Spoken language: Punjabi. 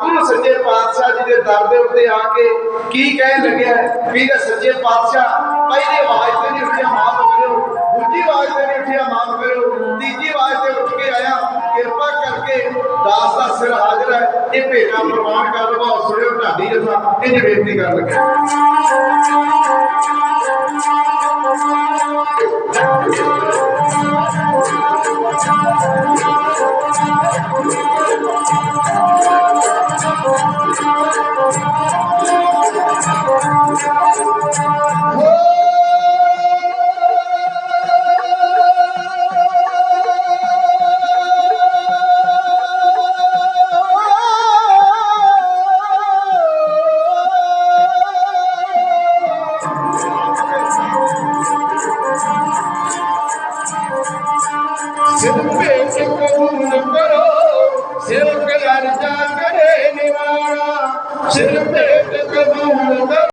ਗੁਰੂ ਸੱਚੇ ਪਾਤਸ਼ਾਹ ਜੀ ਦੇ ਦਰ ਦੇ ਉੱਤੇ ਆ ਕੇ ਕੀ ਕਹਿਣ ਲੱਗਿਆ? ਵੀ ਇਹ ਸੱਚੇ ਪਾਤਸ਼ਾਹ, ਪਹਿਲੀ ਆਵਾਜ਼ ਤੇ ਨਹੀਂ ਉੱਠਿਆ, ਮਾਫ ਕਰਿਓ। ਦੂਜੀ ਆਵਾਜ਼ ਤੇ ਨਹੀਂ ਉੱਠਿਆ, ਮਾਫ ਕਰਿਓ। ਤੀਜੀ ਆਵਾਜ਼ ਤੇ ਉੱਠ ਕੇ ਆਇਆ, ਕਿਰਪਾ ਕਰਕੇ ਦਾਸ ਦਾ ਸਿਰ ਹਾਜ਼ਰ ਹੈ। ਇਹ ਭੇਟਾ ਪ੍ਰਵਾਨ ਕਰ ਲਵੋ ਸੁਣਿਓ ਢਾਡੀ ਜਥਾ। ਇਹ ਬੇਨਤੀ ਕਰਨ ਲੱਗਿਆ ਸਿਰ ਭੇਟ ਕਬੂਲ ਕਰੋ ਸਿਰ ਕਰਜਾ ਕਰੇ ਨਿਵਾਰਾ ਸਿਰ ਭੇਟ ਕਬੂਲ